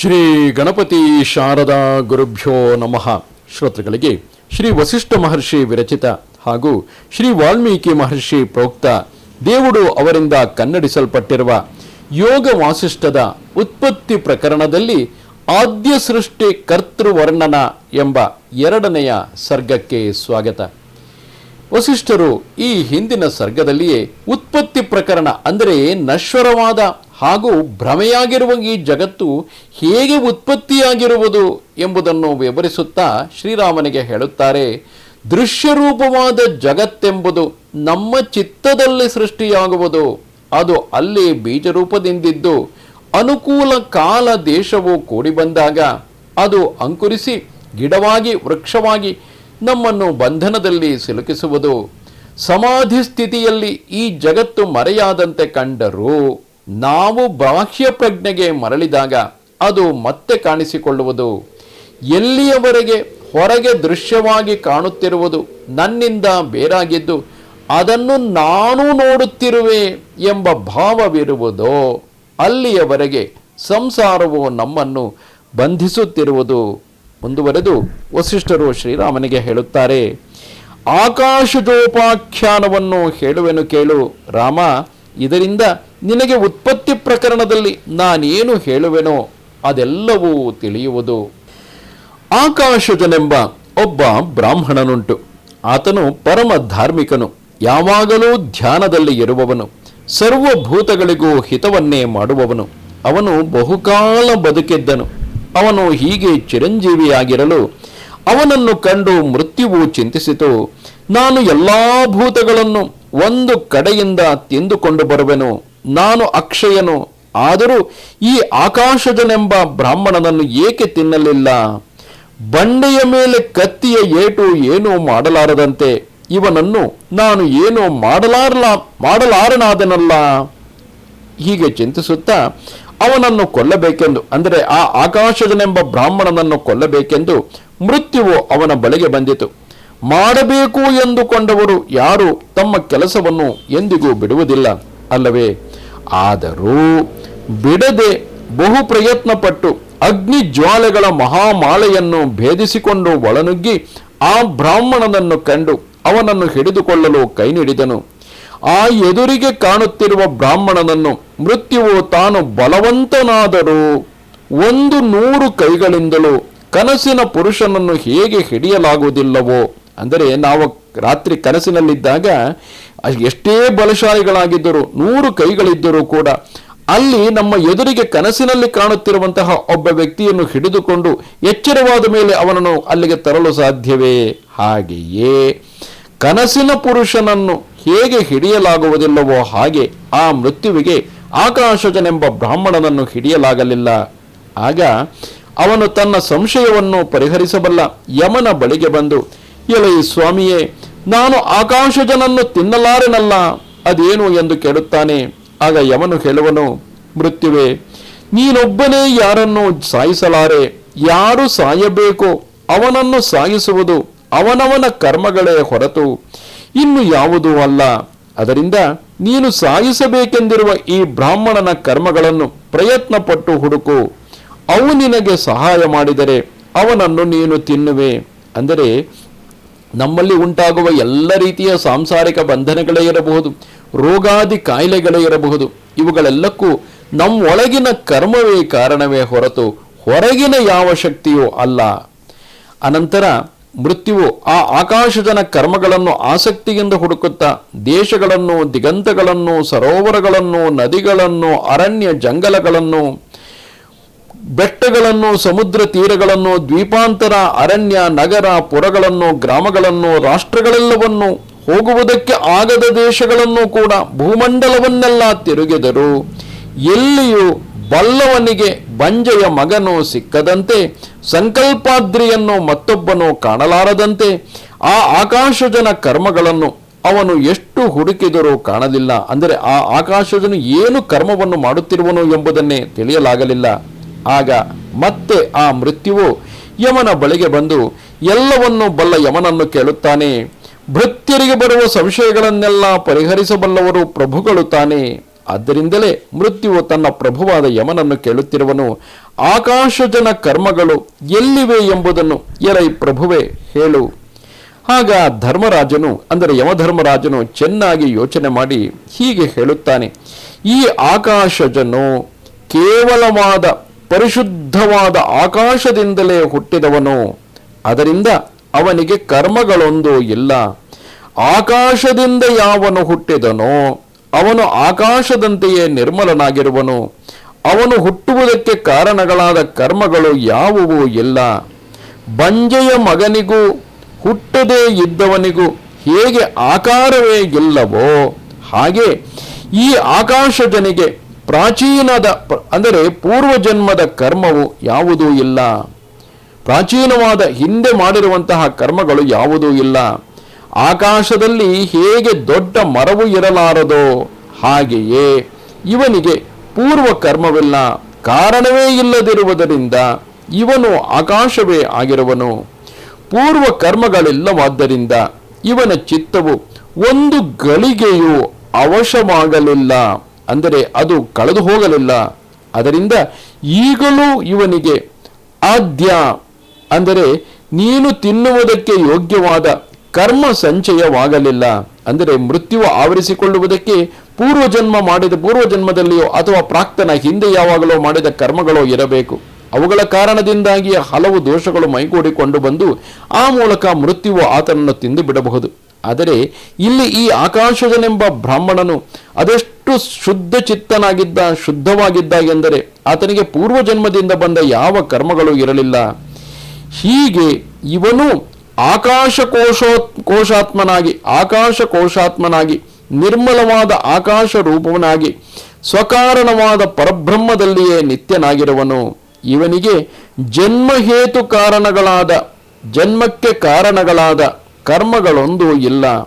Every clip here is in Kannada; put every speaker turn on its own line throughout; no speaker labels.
ಶ್ರೀ ಗಣಪತಿ ಶಾರದಾ ಗುರುಭ್ಯೋ ನಮಃ. ಶ್ರೋತೃಗಳಿಗೆ ಶ್ರೀ ವಸಿಷ್ಠ ಮಹರ್ಷಿ ವಿರಚಿತ ಹಾಗೂ ಶ್ರೀ ವಾಲ್ಮೀಕಿ ಮಹರ್ಷಿ ಪ್ರೋಕ್ತ ದೇವುಡು ಅವರಿಂದ ಕನ್ನಡಿಸಲ್ಪಟ್ಟಿರುವ ಯೋಗ ವಾಸಿಷ್ಠದ ಉತ್ಪತ್ತಿ ಪ್ರಕರಣದಲ್ಲಿ ಆದ್ಯ ಸೃಷ್ಟಿ ಕರ್ತೃವರ್ಣನ ಎಂಬ ಎರಡನೆಯ ಸರ್ಗಕ್ಕೆ ಸ್ವಾಗತ. ವಸಿಷ್ಠರು ಈ ಹಿಂದಿನ ಸರ್ಗದಲ್ಲಿಯೇ ಉತ್ಪತ್ತಿ ಪ್ರಕರಣ, ಅಂದರೆ ನಶ್ವರವಾದ ಹಾಗೂ ಭ್ರಮೆಯಾಗಿರುವ ಈ ಜಗತ್ತು ಹೇಗೆ ಉತ್ಪತ್ತಿಯಾಗಿರುವುದು ಎಂಬುದನ್ನು ವಿವರಿಸುತ್ತಾ ಶ್ರೀರಾಮನಿಗೆ ಹೇಳುತ್ತಾರೆ ದೃಶ್ಯರೂಪವಾದ ಜಗತ್ತೆಂಬುದು ನಮ್ಮ ಚಿತ್ತದಲ್ಲಿ ಸೃಷ್ಟಿಯಾಗುವುದು. ಅದು ಅಲ್ಲಿ ಬೀಜರೂಪದಿಂದಿದ್ದು, ಅನುಕೂಲ ಕಾಲ ದೇಶವು ಕೂಡಿ ಬಂದಾಗ ಅದು ಅಂಕುರಿಸಿ ಗಿಡವಾಗಿ, ವೃಕ್ಷವಾಗಿ ನಮ್ಮನ್ನು ಬಂಧನದಲ್ಲಿ ಸಿಲುಕಿಸುವುದು. ಸಮಾಧಿ ಸ್ಥಿತಿಯಲ್ಲಿ ಈ ಜಗತ್ತು ಮರೆಯಾದಂತೆ ಕಂಡರೂ ನಾವು ಬಾಹ್ಯ ಪ್ರಜ್ಞೆಗೆ ಮರಳಿದಾಗ ಅದು ಮತ್ತೆ ಕಾಣಿಸಿಕೊಳ್ಳುವುದು. ಎಲ್ಲಿಯವರೆಗೆ ಹೊರಗೆ ದೃಶ್ಯವಾಗಿ ಕಾಣುತ್ತಿರುವುದು ನನ್ನಿಂದ ಬೇರಾಗಿದ್ದು ಅದನ್ನು ನಾನು ನೋಡುತ್ತಿರುವೆ ಎಂಬ ಭಾವವಿರುವುದೋ, ಅಲ್ಲಿಯವರೆಗೆ ಸಂಸಾರವು ನಮ್ಮನ್ನು ಬಂಧಿಸುತ್ತಿರುವುದು ಮುಂದುವರೆದು ವಸಿಷ್ಠರು ಶ್ರೀರಾಮನಿಗೆ ಹೇಳುತ್ತಾರೆ. ಆಕಾಶದೋಪಾಖ್ಯಾನವನ್ನು ಹೇಳುವೆನು ಕೇಳು ರಾಮ. ಇದರಿಂದ ನಿನಗೆ ಉತ್ಪತ್ತಿ ಪ್ರಕರಣದಲ್ಲಿ ನಾನೇನು ಹೇಳುವೆನೋ ಅದೆಲ್ಲವೂ ತಿಳಿಯುವುದು. ಆಕಾಶಜನೆಂಬ ಒಬ್ಬ ಬ್ರಾಹ್ಮಣನುಂಟು. ಆತನು ಪರಮ ಧಾರ್ಮಿಕನು. ಯಾವಾಗಲೂ ಧ್ಯಾನದಲ್ಲಿ ಇರುವವನು. ಸರ್ವಭೂತಗಳಿಗೂ ಹಿತವನ್ನೇ ಮಾಡುವವನು. ಅವನು ಬಹುಕಾಲ ಬದುಕಿದ್ದನು. ಅವನು ಹೀಗೆ ಚಿರಂಜೀವಿಯಾಗಿರಲು ಅವನನ್ನು ಕಂಡು ಮೃತ್ಯುವು ಚಿಂತಿಸಿತು. ನಾನು ಎಲ್ಲಾ ಭೂತಗಳನ್ನು ಒಂದು ಕಡೆಯಿಂದ ತಿಂದುಕೊಂಡು ಬರುವೆನು. ನಾನು ಅಕ್ಷಯನು. ಆದರೂ ಈ ಆಕಾಶಜನೆಂಬ ಬ್ರಾಹ್ಮಣನನ್ನು ಏಕೆ ತಿನ್ನಲಿಲ್ಲ? ಬಂಡೆಯ ಮೇಲೆ ಕತ್ತಿಯ ಏಟು ಏನೂ ಮಾಡಲಾರದಂತೆ ಇವನನ್ನು ನಾನು ಏನೂ ಮಾಡಲಾರಲ, ಮಾಡಲಾರನಾದನಲ್ಲ. ಹೀಗೆ ಚಿಂತಿಸುತ್ತಾ ಅವನನ್ನು ಕೊಲ್ಲಬೇಕೆಂದು, ಅಂದರೆ ಆ ಆಕಾಶದನೆಂಬ ಬ್ರಾಹ್ಮಣನನ್ನು ಕೊಲ್ಲಬೇಕೆಂದು ಮೃತ್ಯುವು ಅವನ ಬಳಿಗೆ ಬಂದಿತು. ಮಾಡಬೇಕು ಎಂದುಕೊಂಡವರು ಯಾರು ತಮ್ಮ ಕೆಲಸವನ್ನು ಎಂದಿಗೂ ಬಿಡುವುದಿಲ್ಲ ಅಲ್ಲವೇ? ಆದರೂ ಬಿಡದೆ ಬಹು ಪ್ರಯತ್ನಪಟ್ಟು ಅಗ್ನಿ ಜ್ವಾಲೆಗಳ ಮಹಾಮಾಲೆಯನ್ನು ಭೇದಿಸಿಕೊಂಡು ಒಳನುಗ್ಗಿ ಆ ಬ್ರಾಹ್ಮಣನನ್ನು ಕಂಡು ಅವನನ್ನು ಹಿಡಿದುಕೊಳ್ಳಲು ಕೈ ನೀಡಿದನು. ಆ ಎದುರಿಗೆ ಕಾಣುತ್ತಿರುವ ಬ್ರಾಹ್ಮಣನನ್ನು ಮೃತ್ಯುವು ತಾನು ಬಲವಂತನಾದರೂ ಒಂದು ನೂರು ಕೈಗಳಿಂದಲೂ ಕನಸಿನ ಪುರುಷನನ್ನು ಹೇಗೆ ಹಿಡಿಯಲಾಗುವುದಿಲ್ಲವೋ ಅಂದರೆ ನಾವು ರಾತ್ರಿ ಕನಸಿನಲ್ಲಿದ್ದಾಗ ಎಷ್ಟೇ ಬಲಶಾಲಿಗಳಾಗಿದ್ದರೂ, ನೂರು ಕೈಗಳಿದ್ದರೂ ಕೂಡ ಅಲ್ಲಿ ನಮ್ಮ ಎದುರಿಗೆ ಕನಸಿನಲ್ಲಿ ಕಾಣುತ್ತಿರುವಂತಹ ಒಬ್ಬ ವ್ಯಕ್ತಿಯನ್ನು ಹಿಡಿದುಕೊಂಡು ಎಚ್ಚರವಾದ ಮೇಲೆ ಅವನನ್ನು ಅಲ್ಲಿಗೆ ತರಲು ಸಾಧ್ಯವೇ? ಹಾಗೆಯೇ ಕನಸಿನ ಪುರುಷನನ್ನು ಹೇಗೆ ಹಿಡಿಯಲಾಗುವುದಿಲ್ಲವೋ ಹಾಗೆ ಆ ಮೃತ್ಯುವಿಗೆ ಆಕಾಶಜನೆಂಬ ಬ್ರಾಹ್ಮಣನನ್ನು ಹಿಡಿಯಲಾಗಲಿಲ್ಲ. ಆಗ ಅವನು ತನ್ನ ಸಂಶಯವನ್ನು ಪರಿಹರಿಸಬಲ್ಲ ಯಮನ ಬಳಿಗೆ ಬಂದು ಎಲೈ ಸ್ವಾಮಿಯೇ, ನಾನು ಆಕಾಶಜನನ್ನು ತಿನ್ನಲಾರೆನಲ್ಲ, ಅದೇನು ಎಂದು ಕೇಳುತ್ತಾನೆ. ಆಗ ಯಮನು ಹೇಳುವನು, ಮೃತ್ಯುವೆ, ನೀನೊಬ್ಬನೇ ಯಾರನ್ನು ಸಾಯಿಸಲಾರೆ? ಯಾರು ಸಾಯಬೇಕು? ಅವನನ್ನು ಸಾಯಿಸುವುದು ಅವನವನ ಕರ್ಮಗಳೇ ಹೊರತು ಇನ್ನು ಯಾವುದೂ ಅಲ್ಲ. ಅದರಿಂದ ನೀನು ಸಾಯಿಸಬೇಕೆಂದಿರುವ ಈ ಬ್ರಾಹ್ಮಣನ ಕರ್ಮಗಳನ್ನು ಪ್ರಯತ್ನಪಟ್ಟು ಹುಡುಕು. ಅವು ನಿನಗೆ ಸಹಾಯ ಮಾಡಿದರೆ ಅವನನ್ನು ನೀನು ತಿನ್ನುವೆ. ಅಂದರೆ ನಮ್ಮಲ್ಲಿ ಉಂಟಾಗುವ ಎಲ್ಲ ರೀತಿಯ ಸಾಂಸಾರಿಕ ಬಂಧನಗಳೇ ಇರಬಹುದು, ರೋಗಾದಿ ಕಾಯಿಲೆಗಳೇ ಇರಬಹುದು. ಇವುಗಳೆಲ್ಲಕ್ಕೂ ನಮ್ಮೊಳಗಿನ ಕರ್ಮವೇ ಕಾರಣವೇ ಹೊರತು ಹೊರಗಿನ ಯಾವ ಶಕ್ತಿಯೂ ಅಲ್ಲ. ಅನಂತರ ಮೃತ್ಯುವು ಆ ಆಕಾಶಜನ ಕರ್ಮಗಳನ್ನು ಆಸಕ್ತಿಯಿಂದ ಹುಡುಕುತ್ತಾ ದೇಶಗಳನ್ನು, ದಿಗಂತಗಳನ್ನು, ಸರೋವರಗಳನ್ನು, ನದಿಗಳನ್ನು, ಅರಣ್ಯ ಜಂಗಲಗಳನ್ನು ಬೆಟ್ಟಗಳನ್ನು, ಸಮುದ್ರ ತೀರಗಳನ್ನು, ದ್ವೀಪಾಂತರ, ಅರಣ್ಯ, ನಗರ, ಪುರಗಳನ್ನು, ಗ್ರಾಮಗಳನ್ನು, ರಾಷ್ಟ್ರಗಳೆಲ್ಲವನ್ನು ಹೋಗುವುದಕ್ಕೆ ಆಗದ ದೇಶಗಳನ್ನು ಕೂಡ ಭೂಮಂಡಲವನ್ನೆಲ್ಲ ತಿರುಗಿದರು. ಎಲ್ಲಿಯೂ ಬಲ್ಲವನಿಗೆ ಬಂಜೆಯ ಮಗನು ಸಿಕ್ಕದಂತೆ, ಸಂಕಲ್ಪಾದ್ರಿಯನ್ನು ಮತ್ತೊಬ್ಬನು ಕಾಣಲಾರದಂತೆ, ಆ ಆಕಾಶಜನ ಕರ್ಮಗಳನ್ನು ಅವನು ಎಷ್ಟು ಹುಡುಕಿದರೂ ಕಾಣಲಿಲ್ಲ. ಅಂದರೆ ಆ ಆಕಾಶಜನು ಏನು ಕರ್ಮವನ್ನು ಮಾಡುತ್ತಿರುವನು ಎಂಬುದನ್ನೇ ತಿಳಿಯಲಾಗಲಿಲ್ಲ. ಆಗ ಮತ್ತೆ ಆ ಮೃತ್ಯುವು ಯಮನ ಬಳಿಗೆ ಬಂದು ಎಲ್ಲವನ್ನೂ ಬಲ್ಲ ಯಮನನ್ನು ಕೇಳುತ್ತಾನೆ. ಭೃತ್ಯರಿಗೆ ಬರುವ ಸಂಶಯಗಳನ್ನೆಲ್ಲ ಪರಿಹರಿಸಬಲ್ಲವರು ಪ್ರಭುಗಳು ತಾನೆ. ಆದ್ದರಿಂದಲೇ ಮೃತ್ಯುವು ತನ್ನ ಪ್ರಭುವಾದ ಯಮನನ್ನು ಕೇಳುತ್ತಿರುವನು. ಆಕಾಶಜನ ಕರ್ಮಗಳು ಎಲ್ಲಿವೆ ಎಂಬುದನ್ನು ಎರೈ ಪ್ರಭುವೆ ಹೇಳು. ಆಗ ಧರ್ಮರಾಜನು, ಅಂದರೆ ಯಮಧರ್ಮರಾಜನು ಚೆನ್ನಾಗಿ ಯೋಚನೆ ಮಾಡಿ ಹೀಗೆ ಹೇಳುತ್ತಾನೆ. ಈ ಆಕಾಶಜನು ಕೇವಲವಾದ ಪರಿಶುದ್ಧವಾದ ಆಕಾಶದಿಂದಲೇ ಹುಟ್ಟಿದವನು. ಅದರಿಂದ ಅವನಿಗೆ ಕರ್ಮಗಳೊಂದು ಇಲ್ಲ. ಆಕಾಶದಿಂದ ಯಾವನು ಹುಟ್ಟಿದನೋ, ಅವನು ಆಕಾಶದಂತೆಯೇ ನಿರ್ಮಲನಾಗಿರುವನು. ಅವನು ಹುಟ್ಟುವುದಕ್ಕೆ ಕಾರಣಗಳಾದ ಕರ್ಮಗಳು ಯಾವುವು ಇಲ್ಲ. ಬಂಜೆಯ ಮಗನಿಗೂ, ಹುಟ್ಟದೇ ಇದ್ದವನಿಗೂ ಹೇಗೆ ಆಕಾರವೇ ಇಲ್ಲವೋ ಹಾಗೆ ಈ ಆಕಾಶಜನಿಗೆ ಪ್ರಾಚೀನದ ಅಂದರೆ ಪೂರ್ವಜನ್ಮದ ಕರ್ಮವು ಯಾವುದೂ ಇಲ್ಲ. ಪ್ರಾಚೀನವಾದ ಹಿಂದೆ ಮಾಡಿರುವಂತಹ ಕರ್ಮಗಳು ಯಾವುದೂ ಇಲ್ಲ. ಆಕಾಶದಲ್ಲಿ ಹೇಗೆ ದೊಡ್ಡ ಮರವು ಇರಲಾರದೋ ಹಾಗೆಯೇ ಇವನಿಗೆ ಪೂರ್ವ ಕರ್ಮವಿಲ್ಲ. ಕಾರಣವೇ ಇಲ್ಲದಿರುವುದರಿಂದ ಇವನು ಆಕಾಶವೇ ಆಗಿರುವನು. ಪೂರ್ವ ಕರ್ಮಗಳಿಲ್ಲವಾದ್ದರಿಂದ ಇವನ ಚಿತ್ತವು ಒಂದು ಗಳಿಗೆಯೂ ಅವಶವಾಗಲಿಲ್ಲ. ಅಂದರೆ ಅದು ಕಳೆದು ಹೋಗಲಿಲ್ಲ. ಅದರಿಂದ ಈಗಲೂ ಇವನಿಗೆ ಆದ್ಯ ಅಂದರೆ ನೀನು ತಿನ್ನುವುದಕ್ಕೆ ಯೋಗ್ಯವಾದ ಕರ್ಮ ಸಂಚಯವಾಗಲಿಲ್ಲ. ಅಂದರೆ ಮೃತ್ಯುವ ಆವರಿಸಿಕೊಳ್ಳುವುದಕ್ಕೆ ಪೂರ್ವಜನ್ಮ ಮಾಡಿದ ಪೂರ್ವಜನ್ಮದಲ್ಲಿಯೋ ಅಥವಾ ಪ್ರಾಕ್ತನ ಹಿಂದೆ ಯಾವಾಗಲೋ ಮಾಡಿದ ಕರ್ಮಗಳೋ ಇರಬೇಕು. ಅವುಗಳ ಕಾರಣದಿಂದಾಗಿ ಹಲವು ದೋಷಗಳು ಮೈಗೂಡಿಕೊಂಡು ಬಂದು ಆ ಮೂಲಕ ಮೃತ್ಯುವು ಆತನನ್ನು ತಿಂದು ಬಿಡಬಹುದು. ಆದರೆ ಇಲ್ಲಿ ಈ ಆಕಾಶದನೆಂಬ ಬ್ರಾಹ್ಮಣನು ಅದೆಷ್ಟು ಶುದ್ಧ ಚಿತ್ತನಾಗಿದ್ದ ಶುದ್ಧವಾಗಿದ್ದ ಎಂದರೆ ಆತನಿಗೆ ಪೂರ್ವಜನ್ಮದಿಂದ ಬಂದ ಯಾವ ಕರ್ಮಗಳು ಇರಲಿಲ್ಲ. ಹೀಗೆ ಇವನು ಆಕಾಶ ಕೋಶೋ ಕೋಶಾತ್ಮನಾಗಿ ಆಕಾಶ ಕೋಶಾತ್ಮನಾಗಿ ನಿರ್ಮಲವಾದ ಆಕಾಶ ರೂಪವನಾಗಿ ಸ್ವಕಾರಣವಾದ ಪರಬ್ರಹ್ಮದಲ್ಲಿಯೇ ನಿತ್ಯನಾಗಿರುವನು. ಇವನಿಗೆ ಜನ್ಮಹೇತು ಕಾರಣಗಳಾದ, ಜನ್ಮಕ್ಕೆ ಕಾರಣಗಳಾದ ಕರ್ಮಗಳೊಂದೂ ಇಲ್ಲ.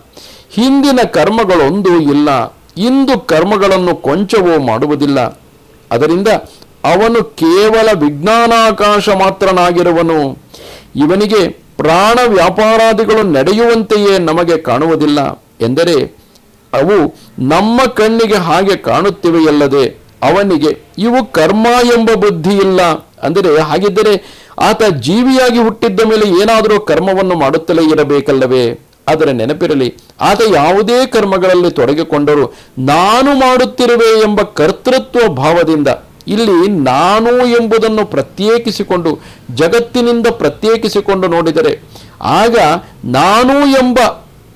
ಹಿಂದಿನ ಕರ್ಮಗಳೊಂದೂ ಇಲ್ಲ. ಇಂದು ಕರ್ಮಗಳನ್ನು ಕೊಂಚವೋ ಮಾಡುವುದಿಲ್ಲ. ಅದರಿಂದ ಅವನು ಕೇವಲ ವಿಜ್ಞಾನಾಕಾಶ ಮಾತ್ರನಾಗಿರುವನು ಇವನಿಗೆ ಪ್ರಾಣ ವ್ಯಾಪಾರಾದಿಗಳು ನಡೆಯುವಂತೆಯೇ ನಮಗೆ ಕಾಣುವುದಿಲ್ಲ. ಎಂದರೆ ಅವು ನಮ್ಮ ಕಣ್ಣಿಗೆ ಹಾಗೆ ಕಾಣುತ್ತಿವೆಯಲ್ಲದೆ ಅವನಿಗೆ ಇವು ಕರ್ಮ ಎಂಬ ಬುದ್ಧಿ ಇಲ್ಲ ಅಂದರೆ ಹಾಗಿದ್ದರೆ ಆತ ಜೀವಿಯಾಗಿ ಹುಟ್ಟಿದ್ದ ಮೇಲೆ ಏನಾದರೂ ಕರ್ಮವನ್ನು ಮಾಡುತ್ತಲೇ ಇರಬೇಕಲ್ಲವೇ? ಆದರೆ ನೆನಪಿರಲಿ. ಆತ ಯಾವುದೇ ಕರ್ಮಗಳಲ್ಲಿ ತೊಡಗಿಕೊಂಡರೂ ನಾನು ಮಾಡುತ್ತಿರುವೆ ಎಂಬ ಕರ್ತೃತ್ವ ಭಾವದಿಂದ ಇಲ್ಲಿ ನಾನು ಎಂಬುದನ್ನು ಪ್ರತ್ಯೇಕಿಸಿಕೊಂಡು, ಜಗತ್ತಿನಿಂದ ಪ್ರತ್ಯೇಕಿಸಿಕೊಂಡು ನೋಡಿದರೆ, ಆಗ ನಾನು ಎಂಬ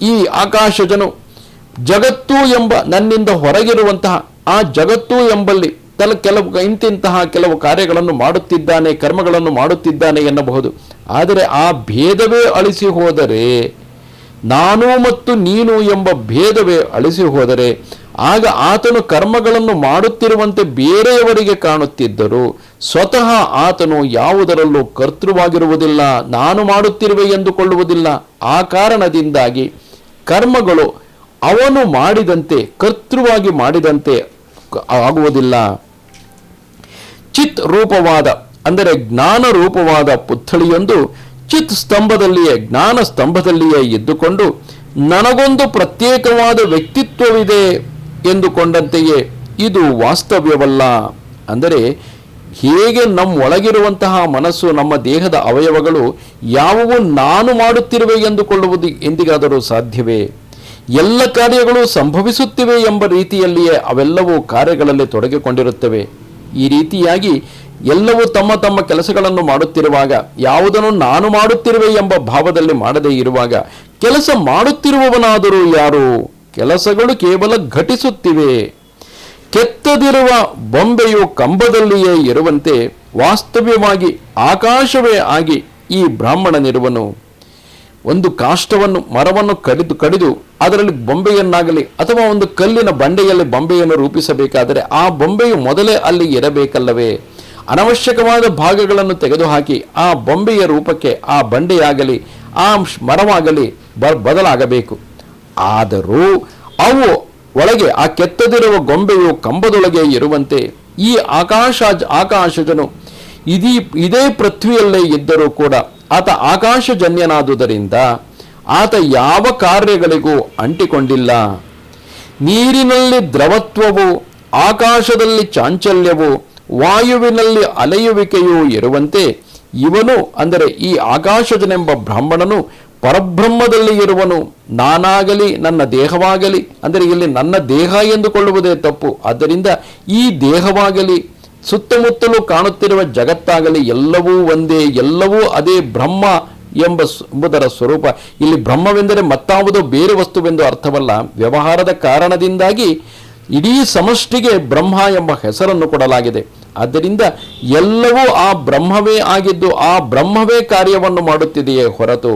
ಈ ಆಕಾಶಜನು, ಜಗತ್ತು ಎಂಬ ನನ್ನಿಂದ ಹೊರಗಿರುವಂತಹ ಆ ಜಗತ್ತು ಎಂಬಲ್ಲಿ ತಲ ಕೆಲವು ಇಂತಿಂತಹ ಕೆಲವು ಕಾರ್ಯಗಳನ್ನು ಮಾಡುತ್ತಿದ್ದಾನೆ, ಕರ್ಮಗಳನ್ನು ಮಾಡುತ್ತಿದ್ದಾನೆ ಎನ್ನಬಹುದು. ಆದರೆ ಆ ಭೇದವೇ ಅಳಿಸಿ ಹೋದರೆ ನಾನು ಮತ್ತು ನೀನು ಎಂಬ ಭೇದವೇ ಅಳಿಸಿ ಹೋದರೆ, ಆಗ ಆತನು ಕರ್ಮಗಳನ್ನು ಮಾಡುತ್ತಿರುವಂತೆ ಬೇರೆಯವರಿಗೆ ಕಾಣುತ್ತಿದ್ದರು, ಸ್ವತಃ ಆತನು ಯಾವುದರಲ್ಲೂ ಕರ್ತೃವಾಗಿರುವುದಿಲ್ಲ, ನಾನು ಮಾಡುತ್ತಿರುವೆ ಎಂದುಕೊಳ್ಳುವುದಿಲ್ಲ. ಆ ಕಾರಣದಿಂದಾಗಿ ಕರ್ಮಗಳು ಅವನು ಮಾಡಿದಂತೆ, ಕರ್ತೃವಾಗಿ ಮಾಡಿದಂತೆ ಆಗುವುದಿಲ್ಲ. ಚಿತ್ ರೂಪವಾದ, ಅಂದರೆ ಜ್ಞಾನ ರೂಪವಾದ ಪುತ್ಥಳಿಯೊಂದು ಚಿತ್ ಸ್ತಂಭದಲ್ಲಿಯೇ ಜ್ಞಾನ ಸ್ತಂಭದಲ್ಲಿಯೇ ಇದ್ದುಕೊಂಡು ನನಗೊಂದು ಪ್ರತ್ಯೇಕವಾದ ವ್ಯಕ್ತಿತ್ವವಿದೆ ಎಂದುಕೊಂಡಂತೆಯೇ ಇದು ವಾಸ್ತವ್ಯವಲ್ಲ. ಅಂದರೆ ಹೇಗೆ ನಮ್ಮ ಒಳಗಿರುವಂತಹ ಮನಸ್ಸು, ನಮ್ಮ ದೇಹದ ಅವಯವಗಳು ಯಾವುವು ನಾನು ಮಾಡುತ್ತಿರುವೆ ಎಂದುಕೊಳ್ಳುವುದು ಎಂದಿಗಾದರೂ ಸಾಧ್ಯವೇ? ಎಲ್ಲ ಕಾರ್ಯಗಳು ಸಂಭವಿಸುತ್ತಿವೆ ಎಂಬ ರೀತಿಯಲ್ಲಿಯೇ ಅವೆಲ್ಲವೂ ಕಾರ್ಯಗಳಲ್ಲಿ ತೊಡಗಿಕೊಂಡಿರುತ್ತವೆ. ಈ ರೀತಿಯಾಗಿ ಎಲ್ಲವೂ ತಮ್ಮ ತಮ್ಮ ಕೆಲಸಗಳನ್ನು ಮಾಡುತ್ತಿರುವಾಗ, ಯಾವುದನ್ನು ನಾನು ಮಾಡುತ್ತಿರುವೆ ಎಂಬ ಭಾವದಲ್ಲಿ ಮಾಡದೇ ಇರುವಾಗ, ಕೆಲಸ ಮಾಡುತ್ತಿರುವವನಾದರೂ ಯಾರು? ಕೆಲಸಗಳು ಕೇವಲ ಘಟಿಸುತ್ತಿವೆ. ಕೆತ್ತದಿರುವ ಬೊಂಬೆಯು ಕಂಬದಲ್ಲಿಯೇ ಇರುವಂತೆ ವಾಸ್ತವ್ಯವಾಗಿ ಆಕಾಶವೇ ಆಗಿ ಈ ಬ್ರಾಹ್ಮಣನಿರುವನು. ಒಂದು ಕಾಷ್ಟವನ್ನು, ಮರವನ್ನು ಕಡಿದು ಕಡಿದು ಅದರಲ್ಲಿ ಬೊಂಬೆಯನ್ನಾಗಲಿ ಅಥವಾ ಒಂದು ಕಲ್ಲಿನ ಬಂಡೆಯಲ್ಲಿ ಬೊಂಬೆಯನ್ನು ರೂಪಿಸಬೇಕಾದರೆ ಆ ಬೊಂಬೆಯು ಮೊದಲೇ ಅಲ್ಲಿ ಇರಬೇಕಲ್ಲವೇ? ಅನವಶ್ಯಕವಾದ ಭಾಗಗಳನ್ನು ತೆಗೆದುಹಾಕಿ ಆ ಬೊಂಬೆಯ ರೂಪಕ್ಕೆ ಆ ಬಂಡೆಯಾಗಲಿ, ಆ ಮರವಾಗಲಿ ಬ, ಬದಲಾಗಬೇಕು. ಆದರೂ ಅವು ಒಳಗೆ ಆ ಕೆತ್ತದಿರುವ ಗೊಂಬೆಯು ಕಂಬದೊಳಗೆ ಇರುವಂತೆ ಈ ಆಕಾಶ ಆಕಾಶಜನು ಇದೀ, ಇದೇ ಪೃಥ್ವಿಯಲ್ಲೇ ಇದ್ದರೂ ಕೂಡ ಆತ ಆಕಾಶಜನ್ಯನಾದುದರಿಂದ ಆತ ಯಾವ ಕಾರ್ಯಗಳಿಗೂ ಅಂಟಿಕೊಂಡಿಲ್ಲ. ನೀರಿನಲ್ಲಿ ದ್ರವತ್ವವು, ಆಕಾಶದಲ್ಲಿ ಚಾಂಚಲ್ಯವು, ವಾಯುವಿನಲ್ಲಿ ಅಲೆಯುವಿಕೆಯೂ ಇರುವಂತೆ ಇವನು, ಅಂದರೆ ಈ ಆಕಾಶಜನೆಂಬ ಬ್ರಾಹ್ಮಣನು ಪರಬ್ರಹ್ಮದಲ್ಲಿ ಇರುವನು. ನಾನಾಗಲಿ, ನನ್ನ ದೇಹವಾಗಲಿ, ಅಂದರೆ ಇಲ್ಲಿ ನನ್ನ ದೇಹ ಎಂದುಕೊಳ್ಳುವುದೇ ತಪ್ಪು. ಆದ್ದರಿಂದ ಈ ದೇಹವಾಗಲಿ ಸುತ್ತಮುತ್ತಲೂ ಕಾಣುತ್ತಿರುವ ಜಗತ್ತಾಗಲಿ ಎಲ್ಲವೂ ಒಂದೇ, ಎಲ್ಲವೂ ಅದೇ ಬ್ರಹ್ಮ ಎಂಬ ಎಂಬುದರ ಸ್ವರೂಪ. ಇಲ್ಲಿ ಬ್ರಹ್ಮವೆಂದರೆ ಮತ್ತಾವುದೋ ಬೇರೆ ವಸ್ತುವೆಂದು ಅರ್ಥವಲ್ಲ. ವ್ಯವಹಾರದ ಕಾರಣದಿಂದಾಗಿ ಇಡೀ ಸಮಷ್ಟಿಗೆ ಬ್ರಹ್ಮ ಎಂಬ ಹೆಸರನ್ನು ಕೊಡಲಾಗಿದೆ. ಆದ್ದರಿಂದ ಎಲ್ಲವೂ ಆ ಬ್ರಹ್ಮವೇ ಆಗಿದ್ದು ಆ ಬ್ರಹ್ಮವೇ ಕಾರ್ಯವನ್ನು ಮಾಡುತ್ತಿದೆಯೇ ಹೊರತು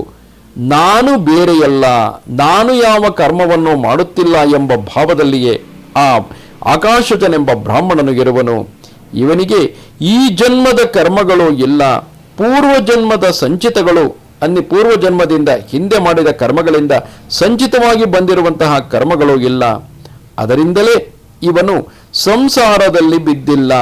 ನಾನು ಬೇರೆಯಲ್ಲ, ನಾನು ಯಾವ ಕರ್ಮವನ್ನು ಮಾಡುತ್ತಿಲ್ಲ ಎಂಬ ಭಾವದಲ್ಲಿಯೇ ಆ ಆಕಾಶಜನೆಂಬ ಬ್ರಾಹ್ಮಣನು ಇರುವನು. ಇವನಿಗೆ ಈ ಜನ್ಮದ ಕರ್ಮಗಳು ಇಲ್ಲ, ಪೂರ್ವ ಜನ್ಮದ ಸಂಚಿತಗಳು, ಅನ್ನಿ ಪೂರ್ವ ಜನ್ಮದಿಂದ ಹಿಂದೆ ಮಾಡಿದ ಕರ್ಮಗಳಿಂದ ಸಂಚಿತವಾಗಿ ಬಂದಿರುವಂತಹ ಕರ್ಮಗಳು ಇಲ್ಲ. ಅದರಿಂದಲೇ ಇವನು ಸಂಸಾರದಲ್ಲಿ ಬಿದ್ದಿಲ್ಲ.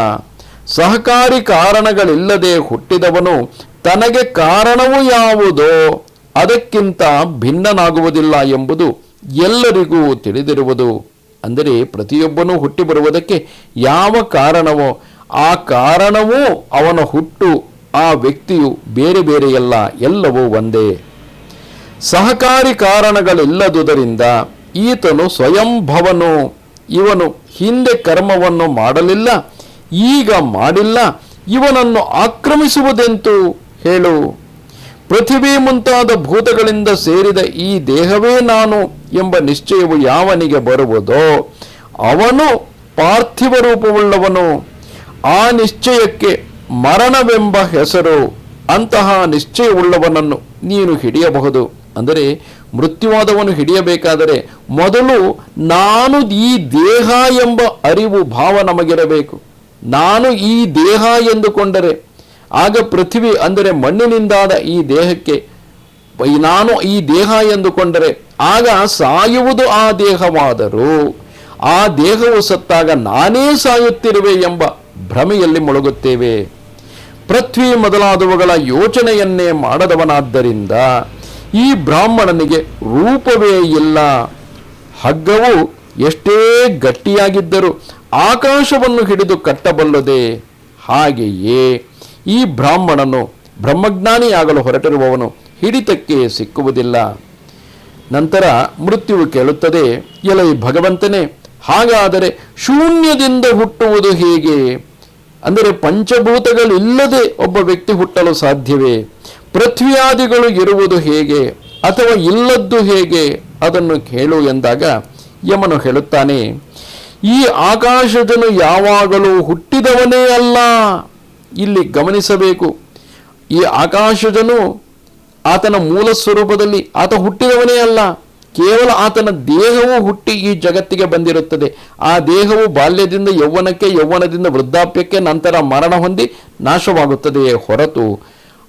ಸಹಕಾರಿ ಕಾರಣಗಳಿಲ್ಲದೆ ಹುಟ್ಟಿದವನು ತನಗೆ ಕಾರಣವು ಯಾವುದೋ ಅದಕ್ಕಿಂತ ಭಿನ್ನನಾಗುವುದಿಲ್ಲ ಎಂಬುದು ಎಲ್ಲರಿಗೂ ತಿಳಿದಿರುವುದು. ಅಂದರೆ ಪ್ರತಿಯೊಬ್ಬನೂ ಹುಟ್ಟಿ ಬರುವುದಕ್ಕೆ ಯಾವ ಕಾರಣವೋ ಆ ಕಾರಣವೂ ಅವನ ಹುಟ್ಟು, ಆ ವ್ಯಕ್ತಿಯು ಬೇರೆ ಬೇರೆಯಲ್ಲ, ಎಲ್ಲವೂ ಒಂದೇ. ಸಹಕಾರಿ ಕಾರಣಗಳಿಲ್ಲದುದರಿಂದ ಈತನು ಸ್ವಯಂಭವನು. ಇವನು ಹಿಂದೆ ಕರ್ಮವನ್ನು ಮಾಡಲಿಲ್ಲ, ಈಗ ಮಾಡಿಲ್ಲ, ಇವನನ್ನು ಆಕ್ರಮಿಸುವುದೆಂತು ಹೇಳು. ಪೃಥಿವಿ ಮುಂತಾದ ಭೂತಗಳಿಂದ ಸೇರಿದ ಈ ದೇಹವೇ ನಾನು ಎಂಬ ನಿಶ್ಚಯವು ಯಾವನಿಗೆ ಬರುವುದೋ, ಅವನು ಪಾರ್ಥಿವ ರೂಪವುಳ್ಳವನು. ಆ ನಿಶ್ಚಯಕ್ಕೆ ಮರಣವೆಂಬ ಹೆಸರು, ಅಂತಹ ನಿಶ್ಚಯವುಳ್ಳವನನ್ನು ನೀನು ಹಿಡಿಯಬಹುದು. ಅಂದರೆ ಮೃತ್ಯುವಾದವನ್ನು ಹಿಡಿಯಬೇಕಾದರೆ ಮೊದಲು ನಾನು ಈ ದೇಹ ಎಂಬ ಅರಿವು ಭಾವ ನಮಗಿರಬೇಕು. ನಾನು ಈ ದೇಹ ಎಂದುಕೊಂಡರೆ, ಆಗ ಪೃಥ್ವಿ ಅಂದರೆ ಮಣ್ಣಿನಿಂದಾದ ಈ ದೇಹಕ್ಕೆ ನಾನು ಈ ದೇಹ ಎಂದುಕೊಂಡರೆ, ಆಗ ಸಾಯುವುದು ಆ ದೇಹವಾದರೂ, ಆ ದೇಹವು ಸತ್ತಾಗ ನಾನೇ ಸಾಯುತ್ತಿರುವೆ ಎಂಬ ಭ್ರಮೆಯಲ್ಲಿ ಮುಳುಗುತ್ತೇವೆ. ಪೃಥ್ವಿ ಮೊದಲಾದವುಗಳ ಯೋಚನೆಯನ್ನೇ ಮಾಡದವನಾದ್ದರಿಂದ ಈ ಬ್ರಾಹ್ಮಣನಿಗೆ ರೂಪವೇ ಇಲ್ಲ. ಹಗ್ಗವು ಎಷ್ಟೇ ಗಟ್ಟಿಯಾಗಿದ್ದರೂ ಆಕಾಶವನ್ನು ಹಿಡಿದು ಕಟ್ಟಬಲ್ಲದೆ. ಹಾಗೆಯೇ ಈ ಬ್ರಾಹ್ಮಣನು ಬ್ರಹ್ಮಜ್ಞಾನಿಯಾಗಲು ಹೊರಟಿರುವವನು ಹಿಡಿತಕ್ಕೆ ಸಿಕ್ಕುವುದಿಲ್ಲ. ನಂತರ ಮೃತ್ಯುವು ಕೇಳುತ್ತದೆ. ಎಲೈ ಭಗವಂತನೇ, ಹಾಗಾದರೆ ಶೂನ್ಯದಿಂದ ಹುಟ್ಟುವುದು ಹೇಗೆ? ಅಂದರೆ ಪಂಚಭೂತಗಳಿಲ್ಲದೆ ಒಬ್ಬ ವ್ಯಕ್ತಿ ಹುಟ್ಟಲು ಸಾಧ್ಯವೇ? ಪೃಥ್ವಿಯಾದಿಗಳು ಇರುವುದು ಹೇಗೆ? ಅಥವಾ ಇಲ್ಲದ್ದು ಹೇಗೆ? ಅದನ್ನು ಕೇಳು ಎಂದಾಗ ಯಮನು ಹೇಳುತ್ತಾನೆ, ಈ ಆಕಾಶದನು ಯಾವಾಗಲೂ ಹುಟ್ಟಿದವನೇ ಅಲ್ಲ. ಇಲ್ಲಿ ಗಮನಿಸಬೇಕು, ಈ ಆಕಾಶದನು ಆತನ ಮೂಲ ಸ್ವರೂಪದಲ್ಲಿ ಆತ ಹುಟ್ಟಿದವನೇ ಅಲ್ಲ. ಕೇವಲ ಆತನ ದೇಹವು ಹುಟ್ಟಿ ಈ ಜಗತ್ತಿಗೆ ಬಂದಿರುತ್ತದೆ. ಆ ದೇಹವು ಬಾಲ್ಯದಿಂದ ಯೌವನಕ್ಕೆ, ಯೌವನದಿಂದ ವೃದ್ಧಾಪ್ಯಕ್ಕೆ ನಂತರ ಮರಣ ಹೊಂದಿ ನಾಶವಾಗುತ್ತದೆಯೇ ಹೊರತು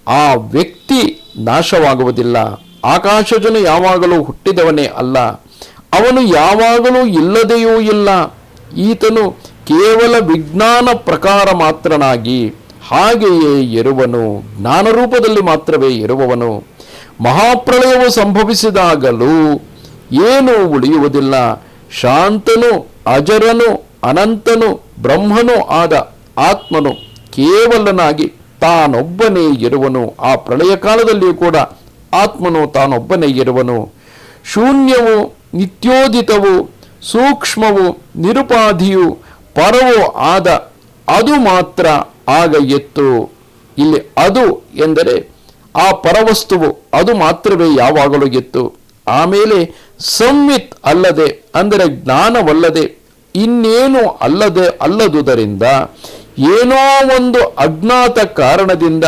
ಆ ವ್ಯಕ್ತಿ ನಾಶವಾಗುವುದಿಲ್ಲ. ಆಕಾಶಜನು ಯಾವಾಗಲೂ ಹುಟ್ಟಿದವನೇ ಅಲ್ಲ. ಅವನು ಯಾವಾಗಲೂ ಇಲ್ಲದೆಯೂ ಇಲ್ಲ. ಈತನು ಕೇವಲ ವಿಜ್ಞಾನ ಪ್ರಕಾರ ಮಾತ್ರನಾಗಿ ಹಾಗೆಯೇ ಇರುವನು. ಜ್ಞಾನರೂಪದಲ್ಲಿ ಮಾತ್ರವೇ ಇರುವವನು. ಮಹಾಪ್ರಳಯವು ಸಂಭವಿಸಿದಾಗಲೂ ಏನೂ ಉಳಿಯುವುದಿಲ್ಲ. ಶಾಂತನು, ಅಜರನು, ಅನಂತನು, ಬ್ರಹ್ಮನೂ ಆದ ಆತ್ಮನು ಕೇವಲನಾಗಿ ತಾನೊಬ್ಬನೇ ಇರುವನು. ಆ ಪ್ರಳಯ ಕಾಲದಲ್ಲಿಯೂ ಕೂಡ ಆತ್ಮನು ತಾನೊಬ್ಬನೇ ಇರುವನು. ಶೂನ್ಯವು, ನಿತ್ಯೋದಿತವು, ಸೂಕ್ಷ್ಮವು, ನಿರುಪಾಧಿಯು, ಪರವೂ ಆದ ಅದು ಮಾತ್ರ ಆಗ ಎತ್ತು. ಇಲ್ಲಿ ಅದು ಎಂದರೆ ಆ ಪರವಸ್ತುವು ಅದು ಮಾತ್ರವೇ ಯಾವಾಗಲೂ ಎತ್ತು. ಆಮೇಲೆ ಸಂವಿತ್ ಅಲ್ಲದೆ, ಅಂದರೆ ಜ್ಞಾನವಲ್ಲದೆ, ಇನ್ನೇನು ಅಲ್ಲದೆ ಅಲ್ಲದುದರಿಂದ, ಏನೋ ಒಂದು ಅಜ್ಞಾತ ಕಾರಣದಿಂದ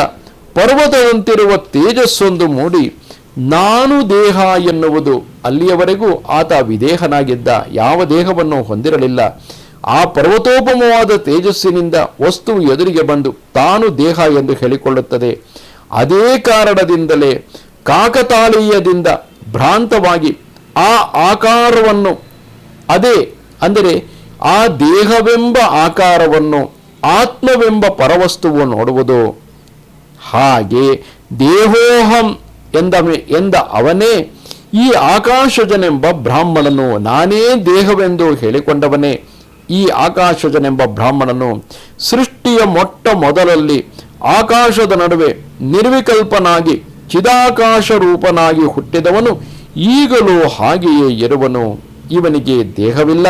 ಪರ್ವತದಂತಿರುವ ತೇಜಸ್ಸೊಂದು ಮೂಡಿ ನಾನು ದೇಹ ಎನ್ನುವುದು ಅಲ್ಲಿಯವರೆಗೂ ಆತ ವಿದೇಹನಾಗಿದ್ದ, ಯಾವ ದೇಹವನ್ನು ಹೊಂದಿರಲಿಲ್ಲ. ಆ ಪರ್ವತೋಪಮವಾದ ತೇಜಸ್ಸಿನಿಂದ ವಸ್ತು ಎದುರಿಗೆ ಬಂದು ತಾನು ದೇಹ ಎಂದು ಹೇಳಿಕೊಳ್ಳುತ್ತದೆ. ಅದೇ ಕಾರಣದಿಂದಲೇ ಕಾಕತಾಳೀಯದಿಂದ ಭ್ರಾಂತವಾಗಿ ಆ ಆಕಾರವನ್ನು, ಅದೇ ಅಂದರೆ ಆ ದೇಹವೆಂಬ ಆಕಾರವನ್ನು, ಆತ್ಮವೆಂಬ ಪರವಸ್ತುವು ನೋಡುವುದು. ಹಾಗೆ ದೇಹೋಹಂ ಎಂದ ಎಂದ ಅವನೇ, ಈ ಆಕಾಶಜನೆಂಬ ಬ್ರಾಹ್ಮಣನು ನಾನೇ ದೇಹವೆಂದು ಹೇಳಿಕೊಂಡವನೇ. ಈ ಆಕಾಶಜನೆಂಬ ಬ್ರಾಹ್ಮಣನು ಸೃಷ್ಟಿಯ ಮೊಟ್ಟ ಮೊದಲಲ್ಲಿ ಆಕಾಶದ ನಡುವೆ ನಿರ್ವಿಕಲ್ಪನಾಗಿ ಚಿದಾಕಾಶ ರೂಪನಾಗಿ ಹುಟ್ಟಿದವನು ಈಗಲೂ ಹಾಗೆಯೇ ಇರುವನು. ಇವನಿಗೆ ದೇಹವಿಲ್ಲ.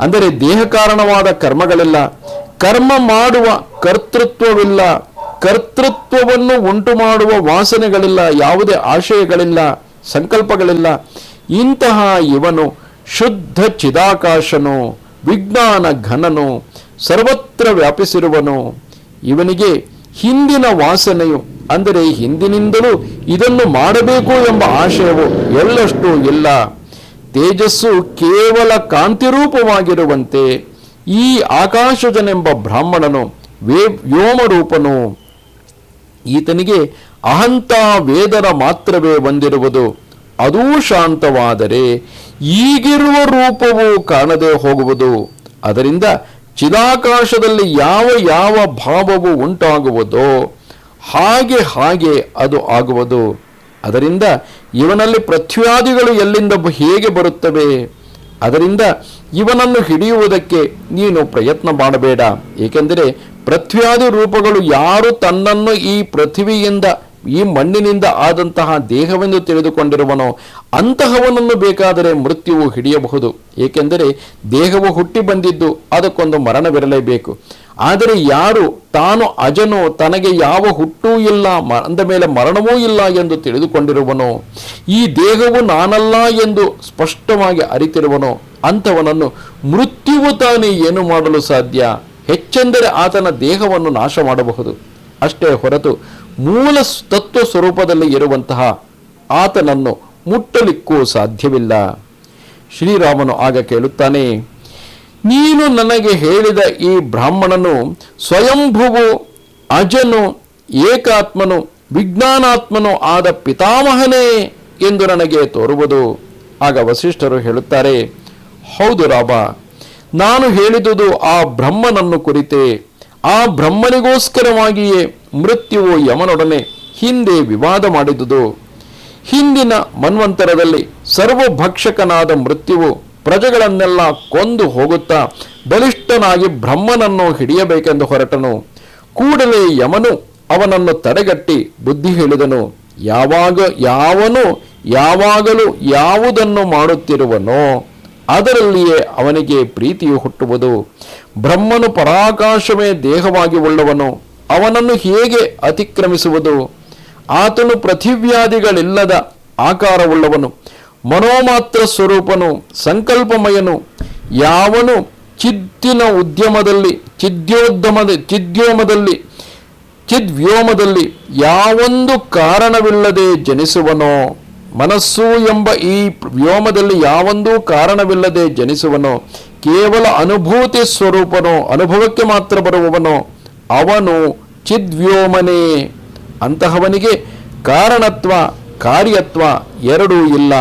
ಅಂದರೆ ದೇಹ ಕಾರಣವಾದ ಕರ್ಮಗಳಿಲ್ಲ. ಕರ್ಮ ಮಾಡುವ ಕರ್ತೃತ್ವವಿಲ್ಲ. ಕರ್ತೃತ್ವವನ್ನು ಉಂಟು ಮಾಡುವ ವಾಸನೆಗಳಿಲ್ಲ. ಯಾವುದೇ ಆಶಯಗಳಿಲ್ಲ. ಸಂಕಲ್ಪಗಳಿಲ್ಲ. ಇಂತಹ ಇವನು ಶುದ್ಧ ಚಿದಾಕಾಶನು, ವಿಜ್ಞಾನ ಘನನು, ಸರ್ವತ್ರ ವ್ಯಾಪಿಸಿರುವನು. ಇವನಿಗೆ ಹಿಂದಿನ ವಾಸನೆಯು ಅಂದರೆ ಹಿಂದಿನಿಂದಲೂ ಇದನ್ನು ಮಾಡಬೇಕು ಎಂಬ ಆಶಯವು ಎಳ್ಳಷ್ಟು ಇಲ್ಲ. ತೇಜಸ್ಸು ಕೇವಲ ಕಾಂತಿರೂಪವಾಗಿರುವಂತೆ ಈ ಆಕಾಶಜನೆಂಬ ಬ್ರಾಹ್ಮಣನು ವೇ ವ್ಯೋಮರೂಪನು. ಈತನಿಗೆ ಅಹಂತ ವೇದರ ಮಾತ್ರವೇ ಬಂದಿರುವುದು. ಅದೂ ಶಾಂತವಾದರೆ ಈಗಿರುವ ರೂಪವು ಕಾಣದೆ ಹೋಗುವುದು. ಅದರಿಂದ ಚಿದಾಕಾಶದಲ್ಲಿ ಯಾವ ಯಾವ ಭಾವವು ಉಂಟಾಗುವುದೋ ಹಾಗೆ ಹಾಗೆ ಅದು ಆಗುವುದು. ಅದರಿಂದ ಇವನಲ್ಲಿ ಪೃಥ್ವ್ಯಾದಿಗಳು ಎಲ್ಲಿಂದ ಹೇಗೆ ಬರುತ್ತವೆ? ಅದರಿಂದ ಇವನನ್ನು ಹಿಡಿಯುವುದಕ್ಕೆ ನೀನು ಪ್ರಯತ್ನ ಮಾಡಬೇಡ. ಏಕೆಂದರೆ ಪೃಥ್ವ್ಯಾದಿ ರೂಪಗಳು ಯಾರು ತನ್ನನ್ನು ಈ ಪೃಥ್ವಿಯಿಂದ, ಈ ಮಣ್ಣಿನಿಂದ ಆದಂತಹ ದೇಹವೆಂದು ತಿಳಿದುಕೊಂಡಿರುವನೋ ಅಂತಹವನನ್ನು ಬೇಕಾದರೆ ಮೃತ್ಯುವು ಹಿಡಿಯಬಹುದು. ಏಕೆಂದರೆ ದೇಹವು ಹುಟ್ಟಿ ಬಂದಿದ್ದು ಅದಕ್ಕೊಂದು ಮರಣವಿರಲೇಬೇಕು. ಆದರೆ ಯಾರು ತಾನು ಅಜನು, ತನಗೆ ಯಾವ ಹುಟ್ಟೂ ಇಲ್ಲ ಅಂದ ಮೇಲೆ ಮರಣವೂ ಇಲ್ಲ ಎಂದು ತಿಳಿದುಕೊಂಡಿರುವನೋ, ಈ ದೇಹವು ನಾನಲ್ಲ ಎಂದು ಸ್ಪಷ್ಟವಾಗಿ ಅರಿತಿರುವನೋ, ಅಂಥವನನ್ನು ಮೃತ್ಯುವು ತಾನೇ ಏನು ಮಾಡಲು ಸಾಧ್ಯ? ಹೆಚ್ಚೆಂದರೆ ಆತನ ದೇಹವನ್ನು ನಾಶ ಮಾಡಬಹುದು ಅಷ್ಟೇ ಹೊರತು ಮೂಲ ತತ್ವ ಸ್ವರೂಪದಲ್ಲಿ ಇರುವಂತಹ ಆತನನ್ನು ಮುಟ್ಟಲಿಕ್ಕೂ ಸಾಧ್ಯವಿಲ್ಲ. ಶ್ರೀರಾಮನು ಆಗ ಕೇಳುತ್ತಾನೆ ನೀನು ನನಗೆ ಹೇಳಿದ ಈ ಬ್ರಾಹ್ಮಣನು ಸ್ವಯಂಭುವು ಅಜನು, ಏಕಾತ್ಮನು, ವಿಜ್ಞಾನಾತ್ಮನು ಆದ ಪಿತಾಮಹನೇ ಎಂದು ನನಗೆ ತೋರುವುದು. ಆಗ ವಸಿಷ್ಠರು ಹೇಳುತ್ತಾರೆ, ಹೌದು ರಾಮ ನಾನು ಹೇಳಿದುದು ಆ ಬ್ರಹ್ಮನನ್ನು ಕುರಿತೇ. ಆ ಬ್ರಹ್ಮನಿಗೋಸ್ಕರವಾಗಿಯೇ ಮೃತ್ಯುವು ಯಮನೊಡನೆ ಹಿಂದೆ ವಿವಾದ ಮಾಡಿದುದು. ಹಿಂದಿನ ಮನ್ವಂತರದಲ್ಲಿ ಸರ್ವಭಕ್ಷಕನಾದ ಮೃತ್ಯುವು ಪ್ರಜೆಗಳನ್ನೆಲ್ಲ ಕೊಂದು ಹೋಗುತ್ತಾ ಬಲಿಷ್ಠನಾಗಿ ಬ್ರಹ್ಮನನ್ನು ಹಿಡಿಯಬೇಕೆಂದು ಹೊರಟನು. ಕೂಡಲೇ ಯಮನು ಅವನನ್ನು ತಡೆಗಟ್ಟಿ ಬುದ್ಧಿ ಹೇಳಿದನು. ಯಾವಾಗ ಯಾವನು ಯಾವಾಗಲೂ ಯಾವುದನ್ನು ಮಾಡುತ್ತಿರುವನೋ ಅದರಲ್ಲಿಯೇ ಅವನಿಗೆ ಪ್ರೀತಿಯು ಹುಟ್ಟುವುದು. ಬ್ರಹ್ಮನು ಪರಾಕಾಶವೇ ದೇಹವಾಗಿ ಉಳ್ಳವನು. ಅವನನ್ನು ಹೇಗೆ ಅತಿಕ್ರಮಿಸುವುದು? ಆತನು ಪೃಥಿವ್ಯಾದಿಗಳಿಲ್ಲದ ಆಕಾರವುಳ್ಳವನು. ಮನೋಮಾತ್ರ ಸ್ವರೂಪನು, ಸಂಕಲ್ಪಮಯನು, ಯಾವನು ಚಿತ್ತಿನ ಉದ್ಯಮದಲ್ಲಿ, ಚಿದ್ಯೋದ್ಯಮದ, ಚಿದ್ಯೋಮದಲ್ಲಿ, ಚಿದ್ವ್ಯೋಮದಲ್ಲಿ ಯಾವೊಂದು ಕಾರಣವಿಲ್ಲದೆ ಜನಿಸುವನೋ, ಮನಸ್ಸು ಎಂಬ ಈ ವ್ಯೋಮದಲ್ಲಿ ಯಾವೊಂದೂ ಕಾರಣವಿಲ್ಲದೆ ಜನಿಸುವನೋ, ಕೇವಲ ಅನುಭೂತಿ ಸ್ವರೂಪನೋ, ಅನುಭವಕ್ಕೆ ಮಾತ್ರ ಬರುವವನೋ, ಅವನು ಚಿದ್ವ್ಯೋಮನೇ. ಅಂತಹವನಿಗೆ ಕಾರಣತ್ವ, ಕಾರ್ಯತ್ವ ಎರಡೂ ಇಲ್ಲ.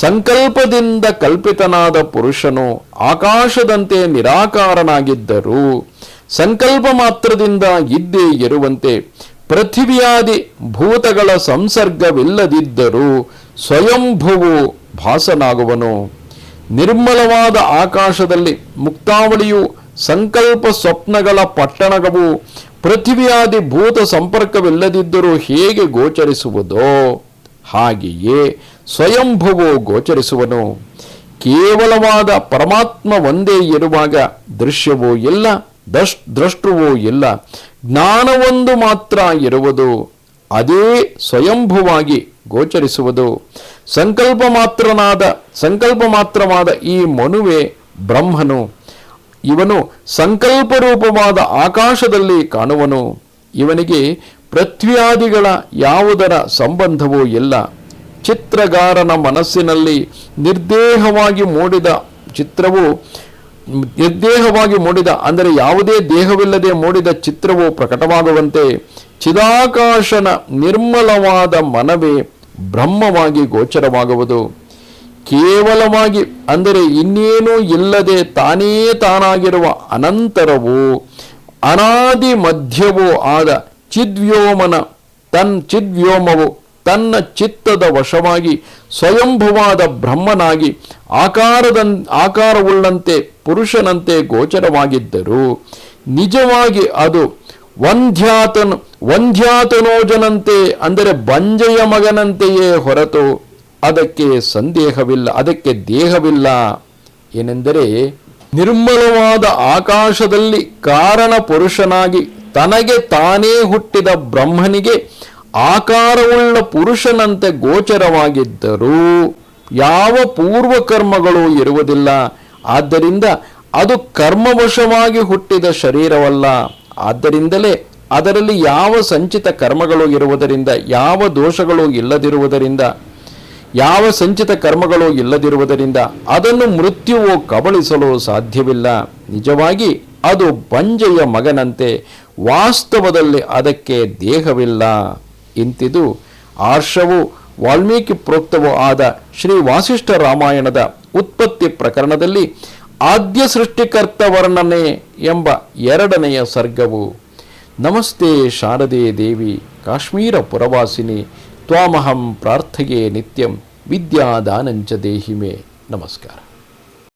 ಸಂಕಲ್ಪದಿಂದ ಕಲ್ಪಿತನಾದ ಪುರುಷನು ಆಕಾಶದಂತೆ ನಿರಾಕಾರನಾಗಿದ್ದರೂ ಸಂಕಲ್ಪ ಮಾತ್ರದಿಂದ ಇದ್ದೇ ಇರುವಂತೆ ಪೃಥಿವಿಯಾದಿ ಭೂತಗಳ ಸಂಸರ್ಗವಿಲ್ಲದಿದ್ದರೂ ಸ್ವಯಂಭುವು ಭಾಸನಾಗುವನು. ನಿರ್ಮಲವಾದ ಆಕಾಶದಲ್ಲಿ ಮುಕ್ತಾವಳಿಯು ಸಂಕಲ್ಪ ಸ್ವಪ್ನಗಳ ಪಟ್ಟಣಗವು ಪೃಥಿವಿಯಾದಿ ಭೂತ ಸಂಪರ್ಕವಿಲ್ಲದಿದ್ದರೂ ಹೇಗೆ ಗೋಚರಿಸುವುದೋ ಹಾಗೆಯೇ ಸ್ವಯಂಭುವು ಗೋಚರಿಸುವನು. ಕೇವಲವಾದ ಪರಮಾತ್ಮ ಒಂದೇ ಇರುವಾಗ ದೃಶ್ಯವೂ ಇಲ್ಲ, ದಶ್, ದ್ರಷ್ಟುವೂ ಇಲ್ಲ, ಜ್ಞಾನವೊಂದು ಮಾತ್ರ ಇರುವುದು. ಅದೇ ಸ್ವಯಂಭುವಾಗಿ ಗೋಚರಿಸುವುದು. ಸಂಕಲ್ಪ ಮಾತ್ರನಾದ, ಸಂಕಲ್ಪ ಮಾತ್ರವಾದ ಈ ಮನುವೆ ಬ್ರಹ್ಮನು. ಇವನು ಸಂಕಲ್ಪ ರೂಪವಾದ ಆಕಾಶದಲ್ಲಿ ಕಾಣುವನು. ಇವನಿಗೆ ಪೃಥ್ವ್ಯಾದಿಗಳ ಯಾವುದರ ಸಂಬಂಧವೂ ಇಲ್ಲ. ಚಿತ್ರಗಾರನ ಮನಸ್ಸಿನಲ್ಲಿ ನಿರ್ದೇಹವಾಗಿ ಮೂಡಿದ ಚಿತ್ರವು, ನಿರ್ದೇಹವಾಗಿ ಮೂಡಿದ, ಅಂದರೆ ಯಾವುದೇ ದೇಹವಿಲ್ಲದೆ ಮೂಡಿದ ಚಿತ್ರವು ಪ್ರಕಟವಾಗುವಂತೆ ಚಿದಾಕಾಶನ ನಿರ್ಮಲವಾದ ಮನವೇ ಬ್ರಹ್ಮವಾಗಿ ಗೋಚರವಾಗುವುದು. ಕೇವಲವಾಗಿ, ಅಂದರೆ ಇನ್ನೇನೂ ಇಲ್ಲದೆ ತಾನೇ ತಾನಾಗಿರುವ ಅನಂತರವು ಅನಾದಿ ಮಧ್ಯವೂ ಆದ ಚಿದ್ವ್ಯೋಮನ, ತನ್ ಚಿದ್ವ್ಯೋಮವು ತನ್ನ ಚಿತ್ತದ ವಶವಾಗಿ, ಸ್ವಯಂಭವಾದ ಬ್ರಹ್ಮನಾಗಿ ಆಕಾರದ ಆಕಾರವುಳ್ಳಂತೆ ಪುರುಷನಂತೆ ಗೋಚರವಾಗಿದ್ದರು. ನಿಜವಾಗಿ ಅದು ವಂಧ್ಯಾತನ್, ವಂಧ್ಯಾತನೋಜನಂತೆ, ಅಂದರೆ ಬಂಜೆಯ ಮಗನಂತೆಯೇ ಹೊರತು ಅದಕ್ಕೆ ಸಂದೇಹವಿಲ್ಲ, ಅದಕ್ಕೆ ದೇಹವಿಲ್ಲ. ಏನೆಂದರೆ, ನಿರ್ಮಲವಾದ ಆಕಾಶದಲ್ಲಿ ಕಾರಣ ಪುರುಷನಾಗಿ ತನಗೆ ತಾನೇ ಹುಟ್ಟಿದ ಬ್ರಹ್ಮನಿಗೆ ಆಕಾರವುಳ್ಳ ಪುರುಷನಂತೆ ಗೋಚರವಾಗಿದ್ದರೂ ಯಾವ ಪೂರ್ವ ಕರ್ಮಗಳು ಇರುವುದಿಲ್ಲ. ಆದ್ದರಿಂದ ಅದು ಕರ್ಮವಶವಾಗಿ ಹುಟ್ಟಿದ ಶರೀರವಲ್ಲ. ಆದ್ದರಿಂದಲೇ ಅದರಲ್ಲಿ ಯಾವ ಸಂಚಿತ ಕರ್ಮಗಳು ಇರುವುದರಿಂದ, ಯಾವ ದೋಷಗಳು ಇಲ್ಲದಿರುವುದರಿಂದ, ಯಾವ ಸಂಚಿತ ಕರ್ಮಗಳು ಇಲ್ಲದಿರುವುದರಿಂದ ಅದನ್ನು ಮೃತ್ಯುವು ಕಬಳಿಸಲು ಸಾಧ್ಯವಿಲ್ಲ. ನಿಜವಾಗಿ ಅದು ಬಂಜೆಯ ಮಗನಂತೆ ವಾಸ್ತವದಲ್ಲಿ ಅದಕ್ಕೆ ದೇಹವಿಲ್ಲ. ಇಂತಿದು ಆರ್ಷವು ವಾಲ್ಮೀಕಿ ಪ್ರೋಕ್ತವೂ ಆದ ಶ್ರೀ ವಾಸಿಷ್ಠ ರಾಮಾಯಣದ ಉತ್ಪತ್ತಿ ಪ್ರಕರಣದಲ್ಲಿ ಆದ್ಯ ಸೃಷ್ಟಿಕರ್ತ ವರ್ಣನೆ ಎಂಬ ಎರಡನೆಯ ಸರ್ಗವು. ನಮಸ್ತೆ ಶಾರದೆ ದೇವಿ, ಕಾಶ್ಮೀರ ಪುರವಾಸಿನಿ, ತ್ವಾಮಹಂ ಪ್ರಾರ್ಥಯೇ ನಿತ್ಯಂ, ವಿದ್ಯಾದಾನಂಚ ದೇಹಿಮೆ. ನಮಸ್ಕಾರ.